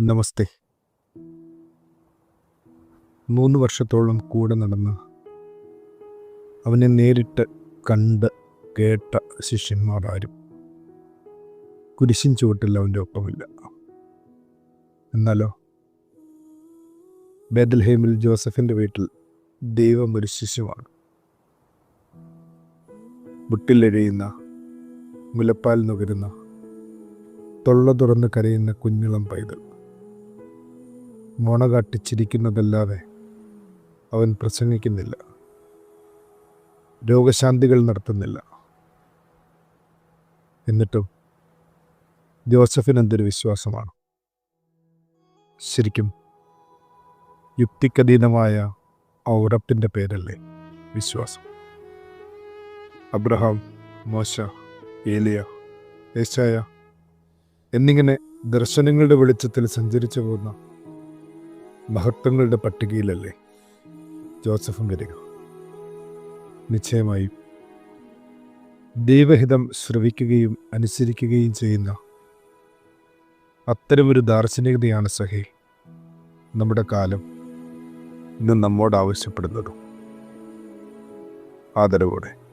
നമസ്തേ. മൂന്ന് വർഷത്തോളം കൂടെ നടന്ന അവനെ നേരിട്ട് കണ്ട് കേട്ട ശിഷ്യന്മാർ ആരും കുരിശിൻ ചുവട്ടിൽ അവന്റെ ഒപ്പമില്ല. എന്നാലോ? ബേദൽഹേമിൽ ജോസഫിന്റെ വീട്ടിൽ ദൈവം ഒരു ശിശുവാണ് മുട്ടിലെഴിയുന്ന മുലപ്പാൽ നുകരുന്ന തൊള്ള തുറന്ന് കരയുന്ന കുഞ്ഞിളം പൈതൽ. മുണ കാട്ടിച്ചിരിക്കുന്നതല്ലാതെ അവൻ പ്രസംഗിക്കുന്നില്ല. രോഗശാന്തികൾ നടത്തുന്നില്ല. എന്നിട്ടും ജോസഫിന് എന്തൊരു വിശ്വാസമാണ്. ശരിക്കും യുക്തിക്കതീതമായ ആ ഉറപ്പിന്റെ പേരല്ലേ വിശ്വാസം. അബ്രഹാം മോശ ഏലിയ ഏശായ എന്നിങ്ങനെ ദർശനങ്ങളുടെ വെളിച്ചത്തിൽ സഞ്ചരിച്ചു പോകുന്ന മഹത്വങ്ങളുടെ പട്ടികയിലല്ലേ? ജോസഫും വരിക. നിശ്ചയമായും ദൈവഹിതം ശ്രവിക്കുകയും അനുസരിക്കുകയും ചെയ്യുന്ന അത്തരമൊരു ദാർശനികതയാണ് സഹി നമ്മുടെ കാലം ഇന്ന് നമ്മോട് ആവശ്യപ്പെടുന്നതും. ആദരവോടെ.